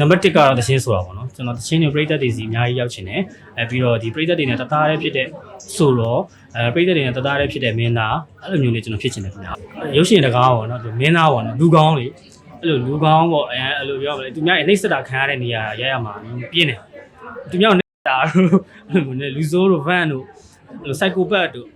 နံပါတ်1ကတော့တချင်းဆိုတာပေါ့နော်ကျွန်တော်တချင်းတွေပြိသက်တွေစီအများကြီးရောက်ချင်တယ်အဲပြီးတော့ဒီပြိသက်တွေနဲ့တသားတည်းဖြစ်တဲ့ဆိုတော့အဲပြိသက်တွေနဲ့တသားတည်းဖြစ်တဲ့မင်းသားအဲ့လိုမျိုးလေးကျွန်တော်ဖြစ်ချင်တယ်ခင်ဗျာရုပ်ရှင်တကားပေါ့နော်ဒီမင်းသားပေါ့နော်လူကောင်းလေအဲ့လိုလူကောင်းပေါ့အဲအဲ့လိုပြောမလဲသူများအိတ်စတာခံရတဲ့နေရာရရမှာပြင်းတယ်သူများနေတာတို့အဲ့လိုမျိုးနဲ့လူဆိုးတို့ဗန်တို့အဲ့လို psychopath တို့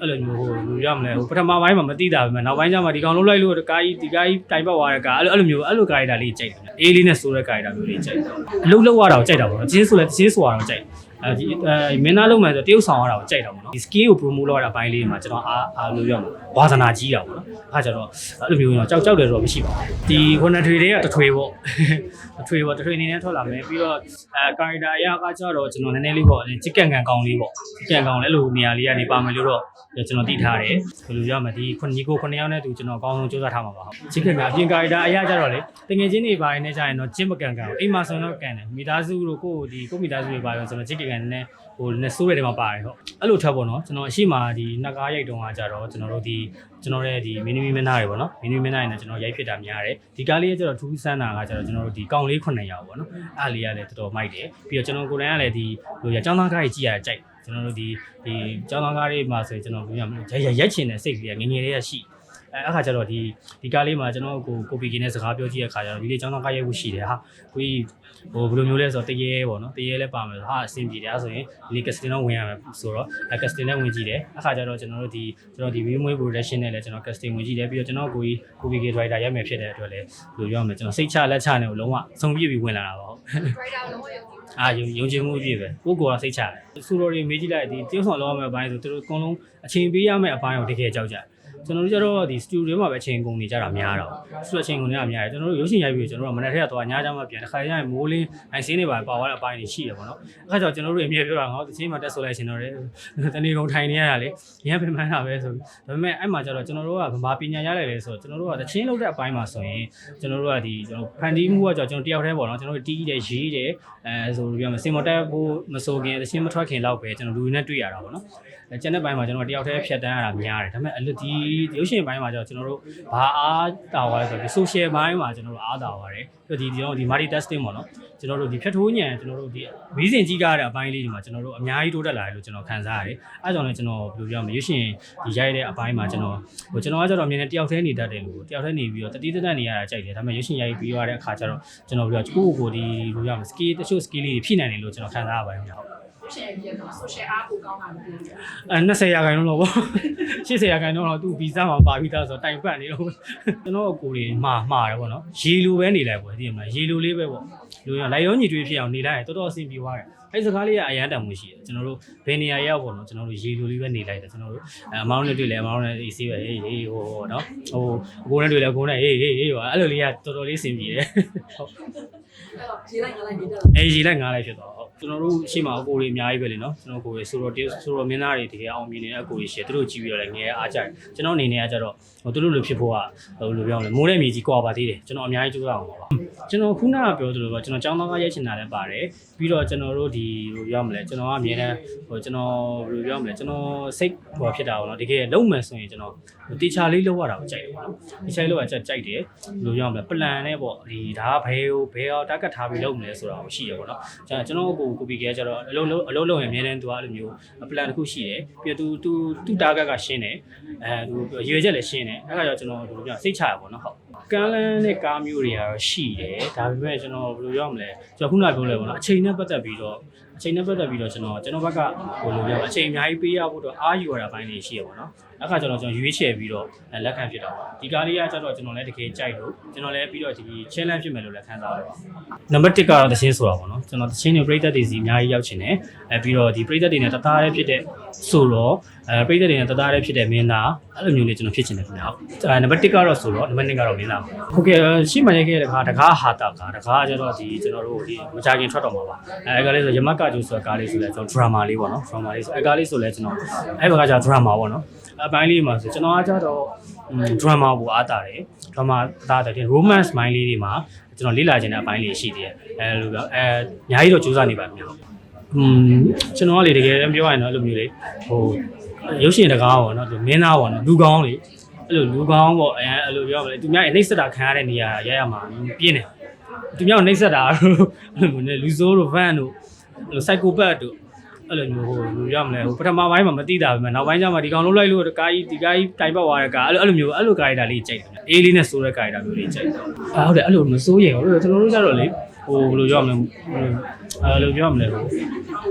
အဲ့လိုမျိုးဟိုလူရမလဲဟိုပထမပိုင်းမှာမသိတာပဲနောက်ပိုင်းကျမှဒီကောင်လုံးလိုက်လို့ကာကြီးဒီကာကြီးတိုင်ပတ်သွားတဲ့ကာအဲ့လိုအဲ့လိုမျိုးအဲ့လိုကာရီတာလေးကြိုက်တယ်အေးလေးနဲ့ဆိုးတဲ့ကာရီတာမျိုးလေးကြိုက်တယ်အလုတ်လောက်ရတာကိုကြိုက်တာပေါ့နော်ချင်းဆိုလဲချင်းဆိုရတာကိုကြိုက် အဲဒီအဲမင်းသားလုံးမယ်ဆိုတရုပ်ဆောင်ရတာကိုကြိုက်တာပေါ့နော်ဒီ skill ကို promote လုပ်ရတာအပိုင်းလေးမှာကျွန်တော်အားအားလို့ရမှာဝါသနာကြီးတာပေါ့နော်အားကြတော့အဲ့လိုမျိုးတော့ကြောက်ကြောက်တယ်တော့မရှိပါဘူးဒီခုနထွေတွေကတထွေပေါ့တထွေပေါ့တထွေအနေနဲ့ထွက်လာမယ်ပြီးတော့အဲကာရီတာအရာကကြတော့ကျွန်တော်နည်းနည်းလေးပေါ့ချစ်ကန်ကန်ကောင်းလေးပေါ့ချစ်ကန်ကောင်းလည်းအဲ့လိုနေရာလေးကနေပါမယ်လို့တော့ကျွန်တော်သိထားတယ်ဘယ်လိုပြောမလဲဒီခုညီကိုခုနှစ်ယောက်နဲ့တူကျွန်တော်အကောင်းဆုံးစူးစမ်းထားမှာပါဟုတ်ချစ်ကန်ကအပြင်ကာရီတာအရာကြတော့လေတငယ်ချင်းတွေပါနေကြရင်တော့ချစ်မကန်ကန်အိမ်မှာဆိုတော့ကန်တယ်မိသားစုတို့ကိုဒီကိုမိသားစုတွေပါရောကျွန်တော်ချစ်ကန်ကန်နဲ့ဟိုနဲ့ဆိုးရတဲ့မှာပါတယ်ဟုတ်အဲ့လိုထပ်ပေါ့နော်ကျွန်တော်အရှိမဒီနဂါးရိုက်တုံးကကြတော့ကျွန်တော်တို့ဒီကျွန်တော်ရဲ့ဒီမင်းသမီးမင်းသားတွေပေါ့နော်မင်းသမီးမင်းသားတွေနဲ့ကျွန်တော်ရိုက်ဖြစ်တာများတယ်ဒီကားလေးကကျတော့ထူးဆန်းတာကကျတော့ကျွန်တော်တို့ဒီကောင်လေး9ရောက်ပေါ့နော်အဲ့လေးကလည်းတော်တော်မိုက်တယ်ပြီးတော့ကျွန်တော်ကိုယ်တိုင်ကလည်းဒီဟိုရចောင်းသားကားကြီးကြည့်ရကြိုက်ကျွန်တော်တို့ဒီဒီចောင်းသားကားလေးမှာဆိုရင်ကျွန်တော်ဘယ်လိုရရိုက်ရိုက်ချင်တဲ့စိတ်ကလေးကငငယ်လေးရရှိ အဲအခါကျတော့ဒီဒီကားလေးမှာကျွန်တော်ကိုကိုပီကင်းနဲ့စကားပြောကြည့်ရခါကျတော့ဒီလေးចောင်းသားကားရိုက်ဖို့ရှိတယ်ဟာကိုကြီးဟိုဘယ်လိုမျိုးလဲဆိုတော့တရေပေါ့နော်တရေလည်းပါမယ်ဟာအဆင်ပြေတယ်အဲဆိုရင်ဒီလေးကစတင်တော့ဝင်ရမယ်ဆိုတော့အဲကစတင်နဲ့ဝင်ကြည့်တယ်အခါကျတော့ကျွန်တော်တို့ဒီကျွန်တော်ဒီ view မွေး production နဲ့လည်းကျွန်တော် casting ဝင်ကြည့်တယ်ပြီးတော့ကျွန်တော်ကိုကြီးကိုပီကင်း driver ရိုက်မယ်ဖြစ်တဲ့အတွက်လည်းဘယ်လိုပြောမလဲကျွန်တော်စိတ်ချလက်ချနဲ့ကိုလုံးဝစုံပြည့်ပြီးဝင်လာတာပါဟုတ် writer လုံးဝယုံကြည်အာယုံယုံကြည်မှုအပြည့်ပဲကိုကိုယ်ကစိတ်ချတယ်စူတော်တွေမေးကြည့်လိုက်ဒီတရုတ်ဆောင်လောက်ရမယ့်အပိုင်းဆိုသူတို့အကုန်လုံးအချိန်ပေးရမယ့်အပိုင်းကိုတကယ်ကြောက်ကြတယ် ကျွန်တော်တို့ကျတော့ဒီစတူဒီယိုမှာပဲအချိန်ကုန်နေကြတာများတော့စတူအချိန်ကုန်နေတာများတယ်ကျွန်တော်တို့ရုပ်ရှင်ရိုက်ပြီးကျွန်တော်တို့ကမနေ့ထက်ကသွားညချမ်းမှပြန်တစ်ခါကျရင်မိုးလင်းအိုင်စင်းတွေပါပါသွားတဲ့အပိုင်းတွေရှိတယ်ပေါ့နော်အဲ့ဒါကြောင့်ကျွန်တော်တို့အမြဲပြောတာငါတို့တချင်းမှတက်ဆိုလိုက်ရှင်တော့တယ်တနေ့ကုန်ထိုင်နေရတာလေရမ်းပင်ပန်းတာပဲဆိုပြီးဒါပေမဲ့အဲ့မှာကျတော့ကျွန်တော်တို့ကဗမာပညာရလိုက်လေဆိုတော့ကျွန်တော်တို့ကတချင်းလောက်တဲ့အပိုင်းမှာဆိုရင်ကျွန်တော်တို့ကဒီကျွန်တော်ဖန်တီးမှုကကြောင့်ကျွန်တော်တယောက်တည်းပေါ့နော်ကျွန်တော်တို့တီးတယ်ရေးတယ်အဲဆိုပြီးပြောမယ်စင်မတက်ဖို့မဆိုခင်တချင်းမထွက်ခင်လောက်ပဲကျွန်တော်လူတွေနဲ့တွေ့ရတာပေါ့နော်အဲကျန်တဲ့ဘိုင်းမှာကျွန်တော်တယောက်တည်းဖြတ်တန်းရတာများတယ်ဒါပေမဲ့အလွတ်ဒီရုပ်ရှင်ဘိုင်းမှာကျတော့ကျွန်တော်တို့ဘာအားတာသွားလဲဆိုတော့ဒီ social ဘိုင်းမှာကျွန်တော်တို့အားတာပါတယ်ပြီးတော့ဒီကျွန်တော်ဒီ multi testing ပေါ့နော်ကျွန်တော်တို့ဒီဖြတ်ထိုးညံကျွန်တော်တို့ဒီမီးစင်ကြီးကားတဲ့အပိုင်းလေးတွေမှာကျွန်တော်တို့အများကြီးတိုးတက်လာတယ်လို့ကျွန်တော်ခံစားရတယ်အဲဒါကြောင့်လည်းကျွန်တော်ဘယ်လိုပြောမလဲရုပ်ရှင်ဒီရိုက်တဲ့အပိုင်းမှာကျွန်တော်ဟိုကျွန်တော်ကကျတော့အမြင်နဲ့တယောက်တည်းနေတတ်တယ်လို့တယောက်တည်းနေပြီးတော့တတိတတ်နေရတာကြိုက်တယ်ဒါပေမဲ့ရုပ်ရှင်ရိုက်ပြီးရတဲ့အခါကျတော့ကျွန်တော်ပြောကိုယ့်ကိုယ်ဒီဘယ်လိုပြောမလဲ skill တချို့ skill လေးတွေဖြည့်နိုင်တယ်လို့ကျွန်တော်ခံစားရပါတယ်ခင်ဗျာဟုတ်ရှယ်ပြီးတော့ social အားကိုကောင်းတာမသိဘူးအဲ20ရာခိုင်နှုန်းတော့ပေါ့ 80ရာခိုင်နှုန်းတော့သူ့ဗီဇမှာပါပြီးသားဆိုတော့တိုင်ပတ်နေတော့ကျွန်တော်ကိုယ်တွေမှားမှားတယ်ပေါ့နော်ရေလိုပဲနေလိုက်ပေါ့သိရမလားရေလိုလေးပဲပေါ့လူရလိုက်ရောညီတွေးဖြစ်အောင်နေလိုက်ရင်တော်တော်အဆင်ပြေသွားတယ်အဲ့စကားလေးကအရန်တန်မှုရှိတယ်ကျွန်တော်တို့ဘယ်နေရာရောက်ပေါ့နော်ကျွန်တော်တို့ရေလိုလေးပဲနေလိုက်တယ်ကျွန်တော်တို့အမောင်းနဲ့တွေ့လဲအမောင်းနဲ့အေးဆေးပဲဟေးဟေးဟိုနော်ဟိုအကိုနဲ့တွေ့လဲအကိုနဲ့ဟေးဟေးဟေးပါအဲ့လိုလေးကတော်တော်လေးအဆင်ပြေတယ်ဟုတ်အဲ့တော့ရေးလိုက်ငါလိုက်နေတယ်အဲရေလိုက်ငားလိုက်ဖြစ်သွားဟုတ် ကျွန်တော်တို့ရှေ့မှာအကိုတွေအများကြီးပဲလေနော်ကျွန်တော်ကိုတွေဆိုတော့ဆိုတော့မင်းသားတွေတကယ်အောင်မြင်နေတဲ့အကိုတွေရှေ့သူတို့ကြည့်ပြီးတော့လည်းငယ်အားကြတယ်ကျွန်တော်အနေနဲ့ကကြတော့ဟိုသူတို့လိုဖြစ်ဖို့ကဟိုလိုပြောမလဲမိုးတဲ့မြေကြီးကွာပါသေးတယ်ကျွန်တော်အများကြီးကြိုးစားအောင်ပါကျွန်တော်ခုနကပြောသလိုပဲကျွန်တော်ចောင်းသားကရိုက်ချင်တာလည်းပါတယ်ပြီးတော့ကျွန်တော်တို့ဒီဟိုပြောမလဲကျွန်တော်ကအမြဲတမ်းဟိုကျွန်တော်ဘယ်လိုပြောမလဲကျွန်တော်စိတ်ဟိုဖြစ်တာပေါ့နော်တကယ်လုံးမယ်ဆိုရင်ကျွန်တော်တေချာလေးလောက်ရတာကိုကြိုက်တယ်ပေါ့နော်တေချာလေးလောက်ရကြကြိုက်တယ်ဘယ်လိုပြောမလဲပလန်နဲ့ပေါ့ဒီဒါကဘယ်ကိုဘယ်အောင်တက်ကတ်ထားပြီးလုပ်မလဲဆိုတာကိုရှိရပေါ့နော်ကျွန်တော်ကိုကိုပီကကျတော့အလုံးလုံးအလုံးလုံးရင်အများတန်းသူကအဲ့လိုမျိုးပလန်တစ်ခုရှိတယ်ပြီးတော့သူသူသူတာကတ်ကရှင်းတယ်အဲသူရွေချက်လည်းရှင်းတယ်အဲ့ဒါကြောင့်ကျွန်တော်ဘယ်လိုပြောစိတ်ချရပါတော့ဟုတ်ကမ်းလန်းတဲ့ကားမျိုးတွေကတော့ရှိတယ်ဒါပေမဲ့ကျွန်တော်ဘယ်လိုပြောမလဲကျွန်တော်ခုနကပြောလဲပေါ့နော်အချိန်နဲ့ပတ်သက်ပြီးတော့ အချိန်နဲ့ပတ်သက်ပြီးတော့ကျွန်တော်ကျွန်တော်ဘက်ကဘယ်လိုပြောအချိန်အများကြီးပေးရဖို့တော့အားယူရတာပိုင်းလေးရှိရပါတော့အခါကျတော့ကျွန်တော်ရွေးချယ်ပြီးတော့လက်ခံဖြစ်တာပါဒီကားလေးကကျတော့ကျွန်တော်လည်းတကယ်ကြိုက်လို့ကျွန်တော်လည်းပြီးတော့ဒီ challenge ဖြစ်မယ်လို့လည်းခံစားရပါနံပါတ်1ကတော့တချင်းဆိုတာပေါ့နော်ကျွန်တော်တချင်းတွေပြိသက်တွေစီအများကြီးရောက်ချင်တယ်အဲပြီးတော့ဒီပြိသက်တွေနဲ့တသားတည်းဖြစ်တဲ့ဆိုတော့အဲပြိသက်တွေနဲ့တသားတည်းဖြစ်တဲ့မင်းသားအဲ့လိုမျိုးလေးကျွန်တော်ဖြစ်ချင်တယ်ခင်ဗျာအဲနံပါတ်1ကတော့ဆိုတော့နံပါတ်2ကတော့မင်းသားဟုတ်ကဲ့ရှေ့မှာရိုက်ခဲ့တဲ့တကားတကားဟာတာကားတကားကျတော့ဒီကျွန်တော်တို့ဒီမကြခင်ထွက်တော့မှာပါအဲအဲကားလေးဆိုရမကကျူဆိုတဲ့ကားလေးဆိုလဲကျွန်တော် drama လေးပေါ့နော် drama လေးဆိုအဲကားလေးဆိုလဲကျွန်တော်အဲဘက်ကကျ drama ပေါ့နော်အပိုင်းလေးမှာဆိုကျွန်တော်ကကျတော့ drama ကိုအားတာတယ် drama သားတယ် romance မိုင်းလေးတွေမှာကျွန်တော်လေ့လာခြင်းတဲ့အပိုင်းလေးရှိသေးတယ်အဲလိုပြောအဲအများကြီးတော့စူးစမ်းနေပါများอืมကျွန်တော်ကလေတကယ်ပြောရရင်တော့အဲ့လိုမျိုးလေဟိုရုပ်ရှင်တကားပေါ့နော်သူမင်းသားပေါ့နော်လူကောင်းလေအဲ့လိုလူကောင်းပေါ့အဲအဲ့လိုပြောမလဲသူများအိတ်စတာခံရတဲ့နေရာရရမှာပြင်းတယ်သူများကိုနှိပ်စက်တာတို့အဲ့လိုမျိုးနဲ့လူဆိုးတို့ဗန်တို့ အဲ့လို psychopath တို့အဲ့လိုမျိုးဟိုလူရမလဲဟိုပထမပိုင်းမှာမသိတာပဲနောက်ပိုင်းကျမှဒီကောင်လုံးလိုက်လို့ကားကြီးဒီကားကြီးတိုင်ပတ်သွားတဲ့ကားအဲ့လိုအဲ့လိုမျိုးအဲ့လိုကားရတာလေးကြိုက်တယ်အေးလေးနဲ့ဆိုးတဲ့ကားရတာမျိုးလေးကြိုက်တယ်အာဟုတ်တယ်အဲ့လိုမစိုးရင်ဟုတ်တယ်ကျွန်တော်တို့ကျတော့လေဟိုဘယ်လိုပြောရမလဲအဲ့လိုပြောရမလဲဟို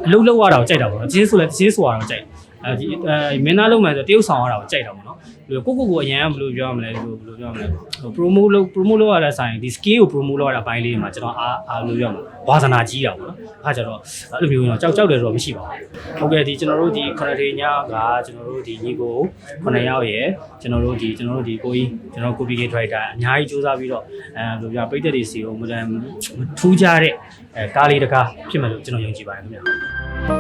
အလုံးလောက်ရတာကိုကြိုက်တာပေါ့နော်ချင်းဆိုလဲချင်းဆိုရတာကိုကြိုက် အဲဒီအဲမင်းသားလုံးမယ်ဆိုတရုပ်ဆောင်ရတာကိုကြိုက်တာပေါ့နော်ကိုကိုကိုအရင်ကဘယ်လိုပြောရမလဲဘယ်လိုဘယ်လိုပြောရမလဲဟို promo လုပ် promo လုပ်ရတဲ့ဆိုင်ဒီ skill ကို promo လုပ်ရတာဘိုင်းလေးမှာကျွန်တော်အားအားလို့ပြောရမှာဝါသနာကြီးတာပေါ့နော်အခါကျတော့အဲ့လိုမျိုးတော့ကြောက်ကြောက်တယ်တော့မရှိပါဘူးဟုတ်ကဲ့ဒီကျွန်တော်တို့ဒီခရထေညကကျွန်တော်တို့ဒီညီကို9ယောက်ရယ်ကျွန်တော်တို့ဒီကျွန်တော်တို့ဒီကိုကြီးကျွန်တော်ကိုပီကေဒရိုက်တာအများကြီးစူးစမ်းပြီးတော့အဲဘယ်လိုပြောပိတ်သက်တွေစီကိုမထူးကြတဲ့အဲကားလေးတကားဖြစ်မယ်လို့ကျွန်တော်ယုံကြည်ပါတယ်ခင်ဗျာ